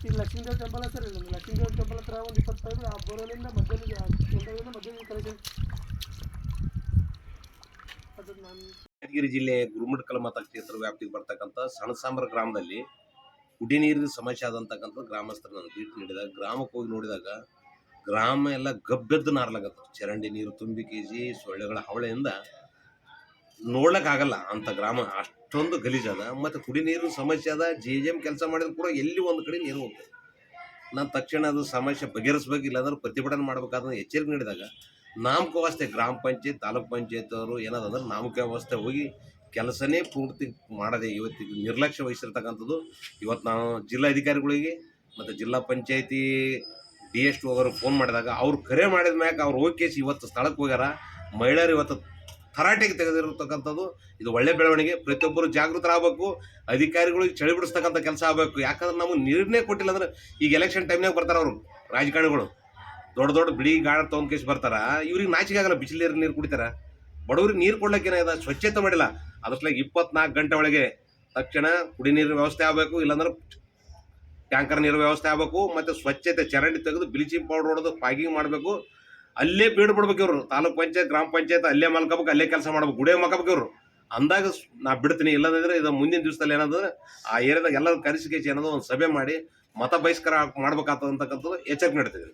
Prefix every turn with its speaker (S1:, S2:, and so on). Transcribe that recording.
S1: ಈಗ
S2: ಲಕ್ಷ್ಮೀದೇವ್ temple sir ಇದು ಲಕ್ಷ್ಮೀದೇವ್ temple ಹತ್ರ ಒಂದು ಇಪ್ಪತ್ತೈದು ಪೈಪ್ ಆ ಬೋರ್ವೆಲಿಂದ ಮಧ್ಯದಲ್ಲಿ ಮಧ್ಯದಿಂದ ಮಧ್ಯದಲ್ಲಿ ಕಲೆಕ್ಷನ್ ಅದು ನಾನು
S3: ಯಾದಗಿರಿ ಜಿಲ್ಲೆ ಗುರುಮಠಕಲ ಮತಕ್ಷೇತ್ರ ವ್ಯಾಪ್ತಿಗೆ ಬರ್ತಕ್ಕಂಥ ಸಣ್ಣಸಾಂಬರ ಗ್ರಾಮದಲ್ಲಿ ಕುಡಿ ನೀರಿನ ಸಮಸ್ಯೆ ಆದಂತಕ್ಕಂಥ ಗ್ರಾಮಸ್ಥರು ನನಗೆ ಭೇಟಿ ನೀಡಿದಾಗ, ಗ್ರಾಮಕ್ಕೆ ಹೋಗಿ ನೋಡಿದಾಗ ಗ್ರಾಮ ಎಲ್ಲ ಗಬ್ಬೆದ್ದು ನಾರ್ಲಾಗತ್ತ ಚರಂಡಿ ನೀರು ತುಂಬಿ ಕೆಜಿ, ಸೊಳ್ಳೆಗಳ ಹವಳೆಯಿಂದ ನೋಡ್ಲಿಕ್ಕಾಗಲ್ಲ ಅಂತ ಗ್ರಾಮ. ಅಷ್ಟೊಂದು ಗಲೀಜದ ಮತ್ತು ಕುಡಿ ನೀರು ಸಮಸ್ಯೆ ಅದ. ಜೆ ಜಿ ಎಂ ಕೆಲಸ ಮಾಡಿದ್ರು ಕೂಡ ಎಲ್ಲಿ ಒಂದು ಕಡೆ ನೀರು ಹೋಗ್ತದೆ. ನಾನು ತಕ್ಷಣ ಅದು ಸಮಸ್ಯೆ ಬಗೆಹರಿಸ್ಬೇಕು ಇಲ್ಲಾಂದ್ರೆ ಪ್ರತಿಭಟನೆ ಮಾಡ್ಬೇಕಾದ್ರೆ ಎಚ್ಚರಿಕೆ ನೀಡಿದಾಗ ನಾಮಕ ವ್ಯವಸ್ಥೆ, ಗ್ರಾಮ ಪಂಚಾಯತ್, ತಾಲೂಕ್ ಪಂಚಾಯತ್ ಅವರು ನಾಮಕ ವ್ಯವಸ್ಥೆ ಹೋಗಿ ಕೆಲಸನೇ ಪೂರ್ತಿ ಮಾಡದೆ ಇವತ್ತಿಗೆ ನಿರ್ಲಕ್ಷ್ಯ ವಹಿಸಿರ್ತಕ್ಕಂಥದ್ದು ಇವತ್ತು ನಾವು ಜಿಲ್ಲಾಧಿಕಾರಿಗಳಿಗೆ ಮತ್ತು ಜಿಲ್ಲಾ ಪಂಚಾಯತಿ ಡಿ ಎಸ್ ಅವರು ಫೋನ್ ಮಾಡಿದಾಗ ಅವ್ರು ಕರೆ ಮಾಡಿದ ಮ್ಯಾಗ ಅವ್ರು ಕೇಸಿ ಇವತ್ತು ಸ್ಥಳಕ್ಕೆ ಹೋಗ್ಯಾರ. ಮಹಿಳೆಯರು ಇವತ್ತು ತರಾಟೆಗೆ ತೆಗೆದಿರತಕ್ಕಂಥದ್ದು. ಇದು ಒಳ್ಳೆ ಬೆಳವಣಿಗೆ. ಪ್ರತಿಯೊಬ್ಬರು ಜಾಗೃತರಾಗಬೇಕು. ಅಧಿಕಾರಿಗಳಿಗೆ ಚಳಿ ಬಿಡಿಸ್ತಕ್ಕಂಥ ಕೆಲಸ ಆಗಬೇಕು. ಯಾಕಂದ್ರೆ ನಮಗೆ ನಿರ್ಣಯ ಕೊಟ್ಟಿಲ್ಲ ಅಂದ್ರೆ ಈಗ ಎಲೆಕ್ಷನ್ ಟೈಮ್ನಾಗ ಬರ್ತಾರೆ ಅವರು, ರಾಜಕಾರಣಿಗಳು. ದೊಡ್ಡ ದೊಡ್ಡ ಬಿಳಿ ಗಾಡ ತೊಗೊಂಡ್ ಕೇಸ್ ಬರ್ತಾರ. ಇವ್ರಿಗೆ ನಾಚಿಕೆ ಆಗಲ್ಲ. ನೀರು ನೀರು ಕುಡಿತಾರ. ಬಡವ್ರಿಗೆ ನೀರು ಕೊಡ್ಲಿಕ್ಕೆ ಏನಾಗಿದೆ ಸ್ವಚ್ಛತೆ ಮಾಡಿಲ್ಲ. ಅದ್ರಸ್ಲಾಗ ಇಪ್ಪತ್ನಾಲ್ಕು ಗಂಟೆ ಒಳಗೆ ತಕ್ಷಣ ಕುಡಿ ನೀರಿನ ವ್ಯವಸ್ಥೆ ಆಗಬೇಕು. ಇಲ್ಲಾಂದ್ರೆ ಟ್ಯಾಂಕರ್ ನೀರು ವ್ಯವಸ್ಥೆ ಆಗಬೇಕು. ಮತ್ತು ಸ್ವಚ್ಛತೆ ಚರಂಡಿ ತೆಗೆದು, ಬ್ಲೀಚಿಂಗ್ ಪೌಡರ್ ಹೊಡೆದು ಪಾಗಿಂಗ್ ಮಾಡಬೇಕು. ಅಲ್ಲೇ ಬೀಡು ಬಿಡ್ಬೇಕು ಇವರು. ತಾಲೂಕ್ ಪಂಚಾಯತ್, ಗ್ರಾಮ ಪಂಚಾಯತ್, ಅಲ್ಲೇ ಮಲ್ಕೋಬೇಕು, ಅಲ್ಲೇ ಕೆಲಸ ಮಾಡ್ಬೇಕು ಗುಡೇ ಮಲ್ಕೋಬೇಕು ಇವರು. ಅಂದಾಗ ನಾ ಬಿಡ್ತೀನಿ ಇಲ್ಲಂದ್ರೆ ಇದು ಮುಂದಿನ ದಿವಸದಲ್ಲಿ ಏನಂದ್ರೆ ಆ ಏರಿಯಾದಾಗ ಎಲ್ಲರೂ ಕರೆಸಿ ಕೇಸಿ ಏನಾದ್ರು ಒಂದು ಸಭೆ ಮಾಡಿ ಮತ ಬಹಿಷ್ಕಾರ ಮಾಡ್ಬೇಕಾಗ್ತದೆ ಅಂತಕ್ಕಂಥದ್ದು ಎಚ್ಚರಿಕೆ ನೀಡ್ತಿದ್ವಿ